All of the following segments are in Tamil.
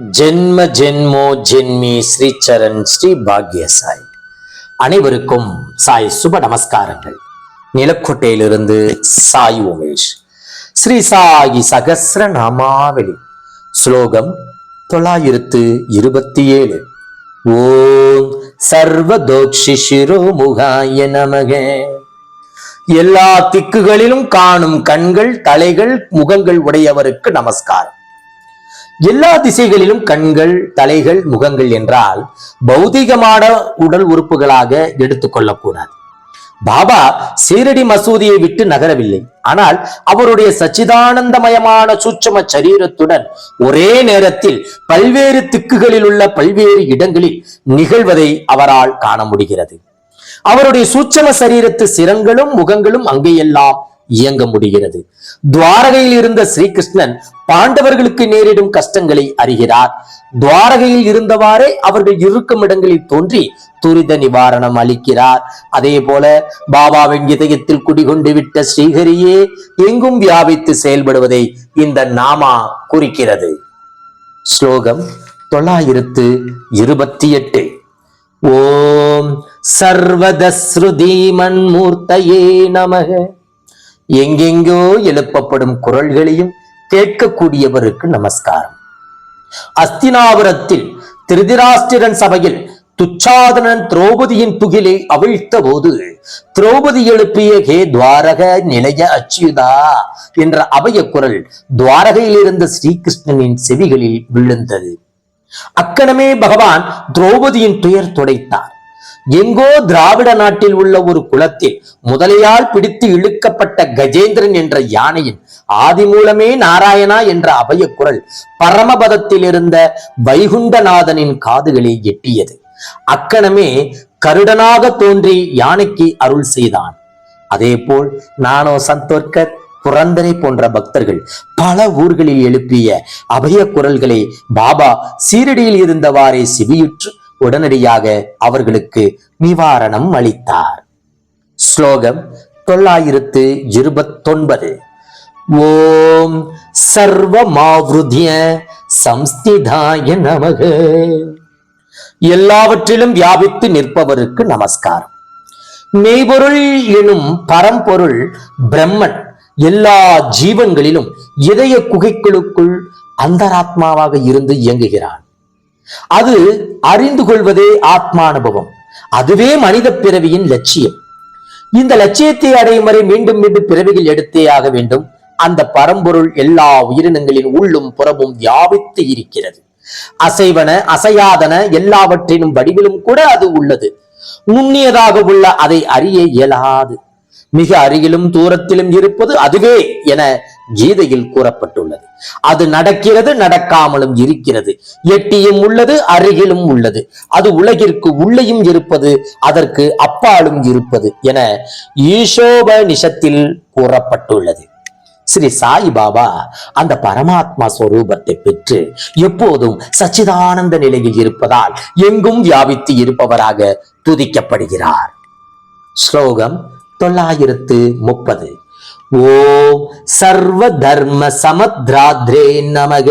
ஜென்ம ஜென்மோ ஜென்மி ஸ்ரீச்சரண் ஸ்ரீ பாக்ய சாய் அனைவருக்கும் சாய் சுப நமஸ்காரங்கள். நிலக்கோட்டையிலிருந்து சாய் உமேஷ். ஸ்ரீ சாயி சகசிர நாமாவளி. ஸ்லோகம் தொள்ளாயிரத்து இருபத்தி ஏழு ஓம் சர்வதோக்ஷி சிரோமுகாய நமக. எல்லா திக்குகளிலும் காணும் கண்கள் தலைகள் முகங்கள் உடையவருக்கு நமஸ்காரம். எல்லா திசைகளிலும் கண்கள் தலைகள் முகங்கள் என்றால் பௌதிகமான உடல் உறுப்புகளாக எடுத்துக்கொள்ளக்கூடாது பாபா சீரடி மசூதியை விட்டு நகரவில்லை. ஆனால் அவருடைய சச்சிதானந்தமயமான சூட்சம சரீரத்துடன் ஒரே நேரத்தில் பல்வேறு திக்குகளில் உள்ள பல்வேறு இடங்களில் நிகழ்வதை அவரால் காண முடிகிறது. அவருடைய சூட்சம சரீரத்து சிரங்களும் முகங்களும் அங்கேயெல்லாம் இயங்க முடிகிறது. துவாரகையில் இருந்த ஸ்ரீகிருஷ்ணன் பாண்டவர்களுக்கு நேரிடும் கஷ்டங்களை அறிகிறார். துவாரகையில் இருந்தவாறே அவர்கள் இருக்கும் இடங்களில் தோன்றி துரித நிவாரணம் அளிக்கிறார். அதே போல பாபாவின் இதயத்தில் குடிகொண்டு விட்ட ஸ்ரீஹரியே எங்கும் வியாபித்து செயல்படுவதை இந்த நாமா குறிக்கிறது. ஸ்லோகம் தொள்ளாயிரத்து இருபத்தி எட்டு ஓம் சர்வதஸ்ருதீமன்மூர்த்தயே நமக. எங்கெங்கோ எழுப்பப்படும் குரல்களையும் கேட்கக்கூடியவருக்கு நமஸ்காரம். அஸ்தினாபுரத்தில் திருதிராஷ்டிரன் சபையில் துச்சாதனன் திரௌபதியின் துகிலை அவிழ்த்த போது திரௌபதி எழுப்பிய கே துவாரக நிலைய அச்சுதா என்ற அபய குரல் துவாரகையில் இருந்த ஸ்ரீகிருஷ்ணனின் செவிகளில் விழுந்தது. அக்கணமே பகவான் திரௌபதியின் துயர் துடைத்தார். எங்கோ திராவிட நாட்டில் உள்ள ஒரு குளத்தில் முதலையால் பிடித்து இழுக்கப்பட்ட கஜேந்திரன் என்ற யானையின் ஆதி மூலமே நாராயணா என்ற அபய குரல் பரமபதத்தில் இருந்த வைகுண்டநாதனின் காதுகளை எட்டியது. அக்கணமே கருடனாக தோன்றி யானைக்கு அருள் செய்தான். அதேபோல் நானோ சந்தோர்கர் புரந்தனை போன்ற பக்தர்கள் பல ஊர்களில் எழுப்பிய அபய குரல்களை பாபா சீரடியில் இருந்தவாறே செவியுற்று உடனடியாக அவர்களுக்கு நிவாரணம் அளித்தார். ஸ்லோகம் தொள்ளாயிரத்து இருபத்தொன்பது. ஓம் சர்வமாவிருத்திய சம்ஸ்திதாய நமக. எல்லாவற்றிலும் வியாபித்து நிற்பவருக்கு நமஸ்காரம். மெய்பொருள் எனும் பரம்பொருள் பிரம்மன் எல்லா ஜீவன்களிலும் இதய குகைகளுக்குள் அந்தராத்மாவாக இருந்து இயங்குகிறான். அது அறிந்து கொள்வதே ஆத்மானுபவம். அதுவே மனித பிறவியின் லட்சியம். இந்த லட்சியத்தை அடையும் வரை மீண்டும் மீண்டும் பிறவிகள் எடுத்தே ஆக வேண்டும். அந்த பரம்பொருள் எல்லா உயிரினங்களின் உள்ளும் புறமும் வியாபித்து இருக்கிறது. அசைவன அசையாதன எல்லாவற்றினும் வடிவிலும் கூட அது உள்ளது. நுண்ணியதாக உள்ள அதை அறிய இயலாது. மிக அருகிலும் தூரத்திலும் இருப்பது அதுவே என கீதையில் கூறப்பட்டுள்ளது. அது நடக்கிறது நடக்காமலும் இருக்கிறது. எட்டியும் உள்ளது அருகிலும் உள்ளது. அது உலகிற்கு உள்ளேயும் இருப்பது அதற்கு அப்பாலும் இருப்பது என ஈசோபனிஷத்தில் கூறப்பட்டுள்ளது. ஸ்ரீ சாய்பாபா அந்த பரமாத்மா ஸ்வரூபத்தை பெற்று எப்போதும் சச்சிதானந்த நிலையில் இருப்பதால் எங்கும் வியாபித்து இருப்பவராக துதிக்கப்படுகிறார். ஸ்லோகம் தொள்ளாயிரத்து முப்பது. ஓம் சர்வ தர்ம சமத்ராத்ரே நமக.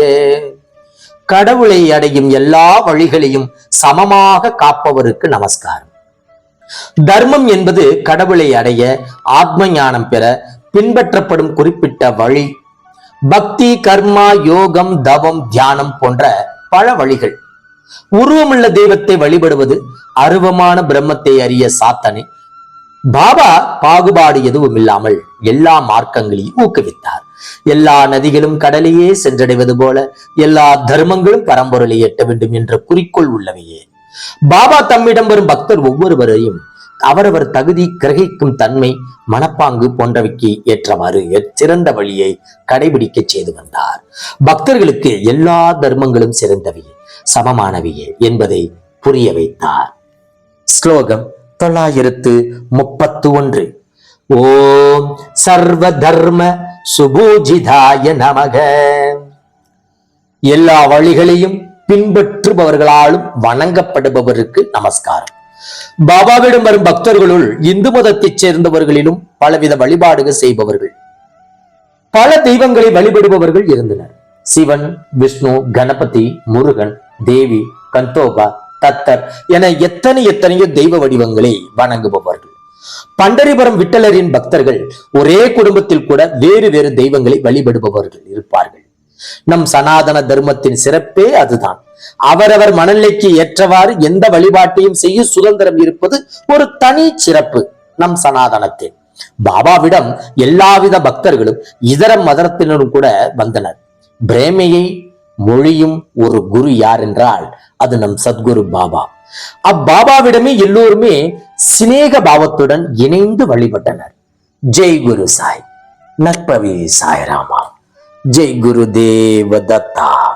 கடவுளை அடையும் எல்லா வழிகளையும் சமமாக காப்பவருக்கு நமஸ்காரம். தர்மம் என்பது கடவுளை அடைய ஆத்ம ஞானம் பெற பின்பற்றப்படும் குறிப்பிட்ட வழி. பக்தி கர்மா யோகம் தவம் தியானம் போன்ற பல வழிகள். உருவமுள்ள தெய்வத்தை வழிபடுவது அருவமான பிரம்மத்தை அறிய சாத்தனை. பாபா பாகுபாடு எதுவும் இல்லாமல் எல்லா மார்க்கங்களையும் ஊக்குவித்தார். எல்லா நதிகளும் கடலையே சென்றடைவது போல எல்லா தர்மங்களும் பரம்பொருளை எட்ட வேண்டும் என்ற குறிக்கோள் உள்ளவையே. பாபா தம்மிடம் வரும் பக்தர் ஒவ்வொருவரையும் அவரவர் தகுதி கிரகிக்கும் தன்மை மனப்பாங்கு போன்றவைக்கு ஏற்றவாறு சிறந்த வழியை கடைபிடிக்க செய்து வந்தார். பக்தர்களுக்கு எல்லா தர்மங்களும் சிறந்தவையே சமமானவையே என்பதை புரிய வைத்தார். ஸ்லோகம் தொள்ளாயிரத்து முப்பத்து ஒன்று ஓம் சர்வ தர்ம சுபூஜிதாய நமக. எல்லா வழிகளையும் பின்பற்றுபவர்களாலும் வணங்கப்படுபவருக்கு நமஸ்காரம். பாபாவிடம் வரும் பக்தர்களுள் இந்து மதத்தைச் சேர்ந்தவர்களிலும் பலவித வழிபாடுகள் செய்பவர்கள். பல தெய்வங்களை வழிபடுபவர்கள் இருந்தனர். சிவன் விஷ்ணு கணபதி முருகன் தேவி கந்தோபா தத்தர் என எத்தனை எத்தனையோ தெய்வ வடிவங்களை வணங்குபவர்கள். பண்டரிபுரம் விட்டலரின் பக்தர்கள் ஒரே குடும்பத்தில் கூட வேறு வேறு தெய்வங்களை வழிபடுபவர்கள் இருப்பார்கள். நம் சனாதன தர்மத்தின் சிறப்பே அதுதான். அவரவர் மனநிலைக்கு ஏற்றவாறு எந்த வழிபாட்டையும் செய்ய சுதந்திரம் இருப்பது ஒரு தனி சிறப்பு நம் சனாதனத்தில் பாபாவிடம் எல்லாவித பக்தர்களும் இதர மதத்தினரும் கூட வந்தனர். பிரேமையை மொழியும் ஒரு குரு யார் என்றால் அது நம் சத்குரு பாபா. அப்பாபாவிடமே எல்லோருமே சிநேக பாவத்துடன் இணைந்து வழிபட்டனர். ஜெய் குரு சாய். நற்பவி சாய்ராமா ஜெய் குரு தேவ தத்தா.